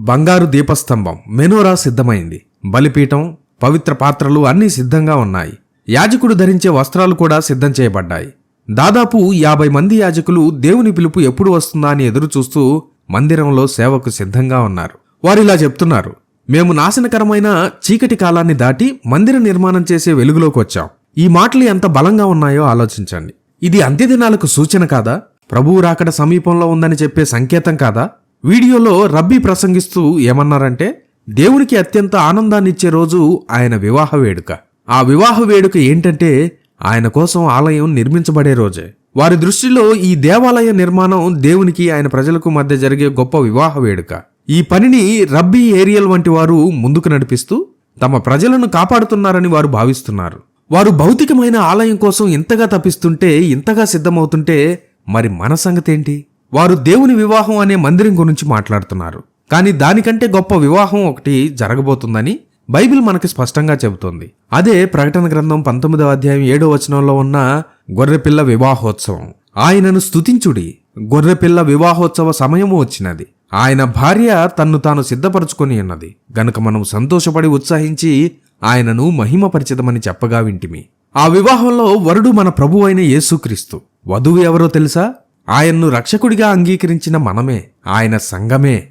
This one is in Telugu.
బంగారు దీపస్తంభం మెనోరా సిద్ధమైంది. బలిపీఠం పవిత్ర పాత్రలు అన్నీ సిద్ధంగా ఉన్నాయి. యాజకుడు ధరించే వస్త్రాలు కూడా సిద్ధం చేయబడ్డాయి. దాదాపు యాభై మంది యాజకులు దేవుని పిలుపు ఎప్పుడు వస్తుందా అని ఎదురు చూస్తూ మందిరంలో సేవకు సిద్ధంగా ఉన్నారు. వారిలా చెప్తున్నారు మేము నాశనకరమైన చీకటి కాలాన్ని దాటి మందిర నిర్మాణం చేసే వెలుగులోకి వచ్చాం. ఈ మాటలు ఎంత బలంగా ఉన్నాయో ఆలోచించండి. ఇది అంత్యదినాలకు సూచన కాదా? ప్రభువు రాకడ సమీపంలో ఉందని చెప్పే సంకేతం కాదా? వీడియోలో రబ్బీ ప్రసంగిస్తూ ఏమన్నారంటే దేవునికి అత్యంత ఆనందాన్నిచ్చే రోజు ఆయన వివాహ వేడుక. ఆ వివాహ వేడుక ఏంటంటే ఆయన కోసం ఆలయం నిర్మించబడే రోజే. వారి దృష్టిలో ఈ దేవాలయ నిర్మాణం దేవునికి ఆయన ప్రజలకు మధ్య జరిగే గొప్ప వివాహ వేడుక. ఈ పనిని రబ్బీ ఏరియల్ వంటి వారు ముందుకు నడిపిస్తూ తమ ప్రజలను కాపాడుతున్నారని వారు భావిస్తున్నారు. వారు భౌతికమైన ఆలయం కోసం ఇంతగా తప్పిస్తుంటే ఇంతగా సిద్ధమవుతుంటే మరి మన సంగతేంటి? వారు దేవుని వివాహం అనే మందిరం గురించి మాట్లాడుతున్నారు. కానీ దానికంటే గొప్ప వివాహం ఒకటి జరగబోతుందని బైబిల్ మనకి స్పష్టంగా చెబుతోంది. అదే ప్రకటన గ్రంథం పంతొమ్మిదవ అధ్యాయం ఏడో వచనంలో ఉన్న గొర్రెపిల్ల వివాహోత్సవం. ఆయనను స్తుతించుడి. గొర్రెపిల్ల వివాహోత్సవ సమయము వచ్చినది. ఆయన భార్య తన్ను తాను సిద్ధపరచుకొని ఉన్నది. గనుక మనం సంతోషపడి ఉత్సాహించి ఆయనను మహిమపరిచితమని చెప్పగా వింటిమి. ఆ వివాహంలో వరుడు మన ప్రభు అయిన యేసుక్రీస్తు. వధువు ఎవరో తెలుసా? ఆయన్ను రక్షకుడిగా అంగీకరించిన మనమే ఆయన సంఘమే.